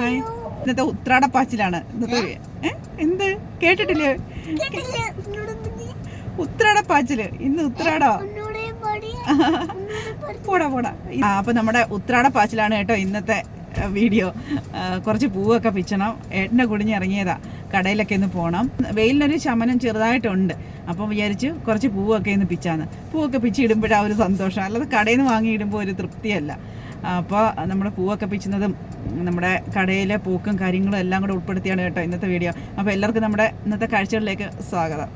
Hi. ഇന്നത്തെ ഉത്രാടപ്പാച്ചിലാണ് ഇന്നത്തെ? എന്ത്? കേട്ടിട്ടില്ലേ? ഉത്രാടപ്പാച്ചിൽ ഇന്ന് ഉത്രാടോ? പോടാ. പോടാ. ആ അപ്പൊ നമ്മുടെ ഉത്രാടപ്പാച്ചിലാണ് കേട്ടോ ഇന്നത്തെ വീഡിയോ. കുറച്ച് പൂവൊക്കെ പിച്ചണം. ഏട്ടന്റെ കുടിഞ്ഞ് ഇറങ്ങിയതാ കടയിലൊക്കെ ഒന്ന് പോകണം വെയിലിനൊരു ശമനം ചെറുതായിട്ടുണ്ട്. അപ്പം വിചാരിച്ചു കുറച്ച് പൂവൊക്കെ ഒന്ന് പിച്ചാന്ന്. പൂവൊക്കെ പിച്ചിടുമ്പോഴാണ് ഒരു സന്തോഷം. അല്ലാതെ കടയിൽ നിന്ന് വാങ്ങിയിടുമ്പോൾ ഒരു തൃപ്തിയല്ല. അപ്പോൾ നമ്മുടെ പൂവൊക്കെ പിച്ചുന്നതും നമ്മുടെ കടയിലെ പൂക്കും കാര്യങ്ങളും എല്ലാം കൂടെ ഉൾപ്പെടുത്തിയാണ് കേട്ടോ ഇന്നത്തെ വീഡിയോ. അപ്പോൾ എല്ലാവർക്കും നമ്മുടെ ഇന്നത്തെ കാഴ്ചകളിലേക്ക് സ്വാഗതം.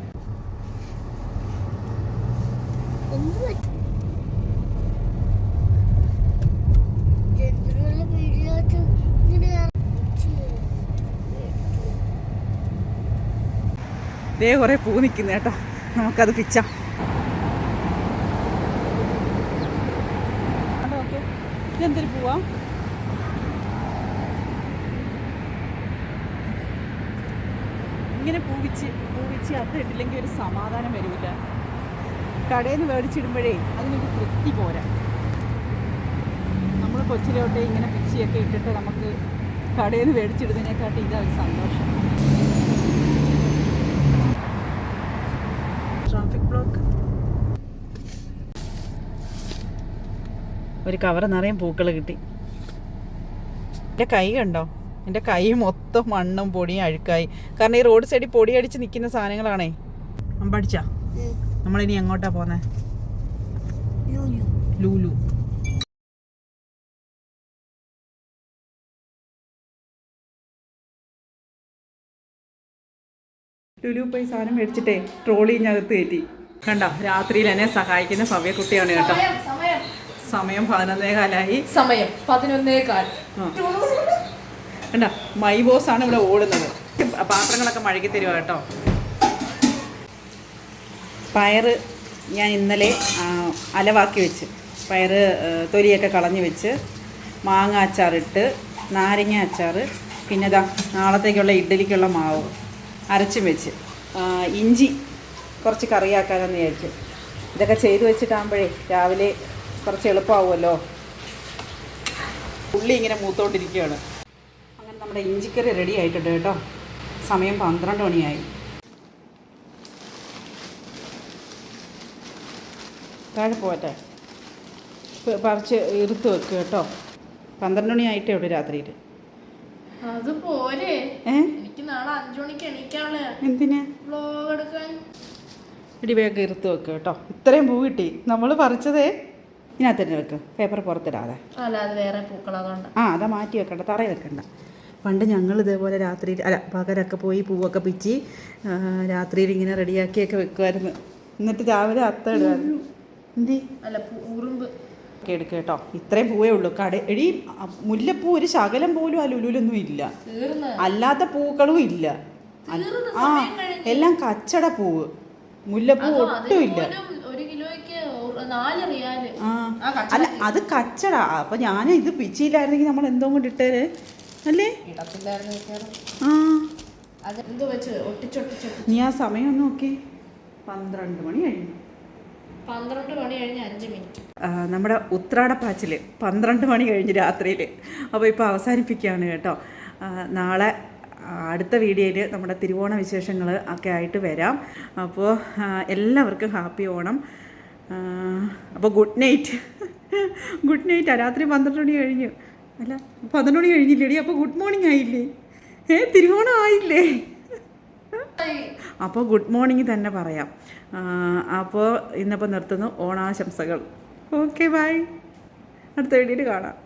ദേ കുറേ പൂ നിൽക്കുന്നു കേട്ടോ. നമുക്കത് പിച്ചാം. ഇതെന്തൊരു പൂവാ? ഇങ്ങനെ പൂവിച്ച് പൂവിച്ച് അത് ഇട്ടില്ലെങ്കിൽ ഒരു സമാധാനം വരില്ല കടയിൽ നിന്ന് മേടിച്ചിടുമ്പോഴേ അതിനൊരു തൃപ്തി പോരാ. നമ്മൾ കൊച്ചിലോട്ടെ ഇങ്ങനെ പിച്ചിയൊക്കെ ഇട്ടിട്ട് നമുക്ക് കടയിൽ നിന്ന് മേടിച്ചിടുന്നതിനെക്കാട്ടി ഒരു സന്തോഷം. Traffic block. ഒരു കവർ നിറയും പൂക്കൾ കിട്ടി. എന്റെ കൈ കണ്ടോ? എന്റെ കൈ മൊത്തം മണ്ണും പൊടിയും അഴുക്കായി. കാരണം ഈ റോഡ് സൈഡിൽ പൊടി അടിച്ച് നിൽക്കുന്ന സാധനങ്ങളാണേ. അമ്പടിച്ചാ നമ്മളിനി എങ്ങോട്ടാ പോന്നെ? ലൂലു. ലുലു പോയി സാധനം മേടിച്ചിട്ടേ ട്രോളിനകത്ത് കയറ്റി. കണ്ടോ? രാത്രിയിൽ എന്നെ സഹായിക്കുന്ന ഭവ്യക്കുട്ടിയാണ് കേട്ടോ. സമയം പതിനൊന്നേ കാലായി സമയം പതിനൊന്നേകാൽ. ആ. കണ്ടോ? മൈ ബോസ് ആണ് ഇവിടെ ഓടുന്നത്. പാത്രങ്ങളൊക്കെ മഴകി തരുക കേട്ടോ. പയറ് ഞാൻ ഇന്നലെ അലവാക്കി വെച്ച്. പയറ് തൊലിയൊക്കെ കളഞ്ഞ് വെച്ച്. മാങ്ങ അച്ചാറിട്ട് നാരങ്ങ അച്ചാർ പിന്നെ ഇതാ നാളത്തേക്കുള്ള ഇഡ്ഡലിക്കുള്ള മാവ് അരച്ചും വെച്ച്. ഇഞ്ചി കുറച്ച് കറിയാക്കാനെന്ന് വിചാരിച്ചു. ഇതൊക്കെ ചെയ്ത് വെച്ചിട്ടാകുമ്പോഴേ രാവിലെ കുറച്ച് എളുപ്പമാവുമല്ലോ. ഉള്ളി ഇങ്ങനെ മൂത്തോണ്ടിരിക്കുകയാണ് അങ്ങനെ നമ്മുടെ ഇഞ്ചിക്കറി റെഡി ആയിട്ടുണ്ട് കേട്ടോ. സമയം പന്ത്രണ്ട് മണിയായി. താഴെ പോകട്ടെ പറിച്ച് ഇറുത്ത് വെക്കുക കേട്ടോ. പന്ത്രണ്ട് മണിയായിട്ടേ ഉള്ളൂ രാത്രിയിൽ അത് പോരെ. എനിക്ക് നാളെ അഞ്ചു മണിക്ക് എണീക്കാനുള്ള എന്തിനാ? വ്ലോഗ് എടുക്കാൻ. ഇടി വേഗം ഇറുത്ത് വെക്കുക കേട്ടോ. ഇത്രയും പൂ കിട്ടി. നമ്മൾ പറിച്ചതേ ഇതിനകത്ത് തന്നെ വെക്കും. പേപ്പർ പുറത്തിടാതെ. അല്ല അത് വേറെ പൂക്കൾ അതുകൊണ്ട്. ആ അതാ മാറ്റി വെക്കണ്ട. തറയിൽ വെക്കണ്ട. പണ്ട് ഞങ്ങൾ ഇതേപോലെ രാത്രി അല്ല പകരൊക്കെ പോയി പൂവൊക്കെ പിച്ചി രാത്രിയിൽ ഇങ്ങനെ റെഡിയാക്കിയൊക്കെ വെക്കുമായിരുന്നു എന്നിട്ട് രാവിലെ അത്ത ഇടുമായിരുന്നു എന്തി? അല്ല പൂ- ഉറുമ്പ്. ഒക്കെ എടുക്കുക കേട്ടോ. ഇത്രയും പൂവേ ഉള്ളൂ. കട എടി മുല്ലപ്പൂ ഒരു ശകലം പോലും ആ ലുലുലൊന്നും ഇല്ല. അല്ലാത്ത പൂക്കളും ഇല്ല. ആ എല്ലാം കച്ചട പൂവ്. മുല്ലപ്പൂ ഒട്ടും ഇല്ല. അല്ല അത് കച്ചട. അപ്പൊ ഞാൻ ഇത് പിച്ചിയിലായിരുന്നെങ്കിൽ നമ്മൾ എന്തോ കൊണ്ട് ഇട്ടേര്? അല്ലേ. ആ. നീ ആ സമയം ഒന്ന് നോക്കി. പന്ത്രണ്ട് മണി കഴിഞ്ഞു. പന്ത്രണ്ട് മണി കഴിഞ്ഞ് അഞ്ച് മിനിറ്റ്. നമ്മുടെ ഉത്രാടപ്പാച്ചിൽ പന്ത്രണ്ട് മണി കഴിഞ്ഞ് രാത്രിയിൽ അപ്പോൾ ഇപ്പോൾ അവസാനിപ്പിക്കുകയാണ് കേട്ടോ. നാളെ അടുത്ത വീഡിയോയിൽ നമ്മുടെ തിരുവോണ വിശേഷങ്ങൾ ഒക്കെ ആയിട്ട് വരാം. അപ്പോൾ എല്ലാവർക്കും ഹാപ്പി ഓണം. അപ്പോൾ ഗുഡ് നൈറ്റ് ഗുഡ് നൈറ്റ് രാത്രി പന്ത്രണ്ട് മണി കഴിഞ്ഞു. അല്ല പന്ത്രണ്ട് മണി കഴിഞ്ഞില്ലേടി അപ്പോൾ ഗുഡ് മോർണിംഗ് ആയില്ലേ? ഏ തിരുവോണം ആയില്ലേ? അപ്പോൾ ഗുഡ് മോർണിംഗ് തന്നെ പറയാം. അപ്പോൾ ഇന്നിപ്പോൾ നിർത്തുന്നു ഓണാശംസകൾ. ഓക്കെ ബൈ അടുത്ത വീഡിയോയിൽ കാണാം.